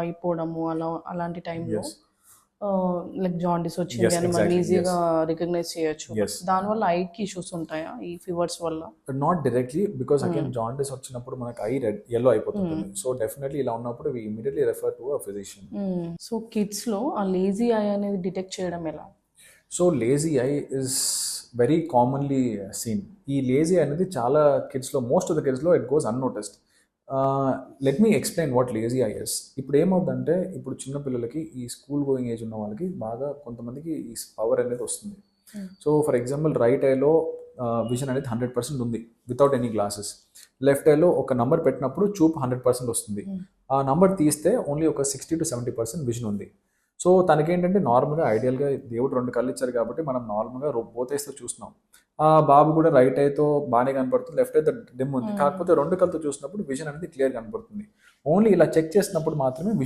అయిపోవడము అలా అలాంటి టైంలో. లైక్ జాండీస్ వచ్చింది అని మనం ఈజీగా రికగ్నైజ్ చేయొచ్చు. దానివల్ల ఐకి ఇష్యూస్ ఉంటాయా? ఈ ఫీవర్స్ వల్ల? Not directly because again jaundice వచ్చినప్పుడు మనకు ఐ రెడ్ ఎల్లో అయిపోతుంది. సో డెఫినెట్లీ ఇలా ఉన్నప్పుడు we immediately refer to a physician so కిడ్స్లో ఆ లేజీ ఐ అనేది డిటెక్ట్ చేయడం ఎలా? So lazy eye is very commonly seen ఈ లేజీ అనేది చాలా కిడ్స్లో most of the కిడ్స్లో it goes unnoticed let me explain what lazy eye is ఇప్పుడు ఏమవుతుందంటే ఇప్పుడు చిన్న పిల్లలకి ఈ స్కూల్ గోయింగ్ ఏజ్ ఉన్న వాళ్ళకి బాగా కొంతమందికి ఈ పవర్ అనేది వస్తుంది. సో ఫర్ ఎగ్జాంపుల్ రైట్ ఐలో విజన్ అనేది హండ్రెడ్ పర్సెంట్ ఉంది వితౌట్ ఎనీ గ్లాసెస్ లెఫ్ట్ ఐలో ఒక నంబర్ పెట్టినప్పుడు చూపు హండ్రెడ్ పర్సెంట్ వస్తుంది. Hmm. ఆ నంబర్ తీస్తే ఓన్లీ ఒక sixty to seventy percent vision ఉంది. సో తనకేంటంటే నార్మల్గా ఐడియల్గా దేవుడు రెండు కళ్ళు ఇచ్చారు కాబట్టి మనం నార్మల్గా బోతేస్తే చూస్తున్నాం. ఆ బాబు కూడా రైట్ ఐతో బాగానే కనపడుతుంది లెఫ్ట్ అయితే డిమ్ ఉంది. కాకపోతే రెండు కళ్ళతో చూసినప్పుడు విజన్ అనేది క్లియర్ కనపడుతుంది ఓన్లీ ఇలా చెక్ చేసినప్పుడు మాత్రమే విజన్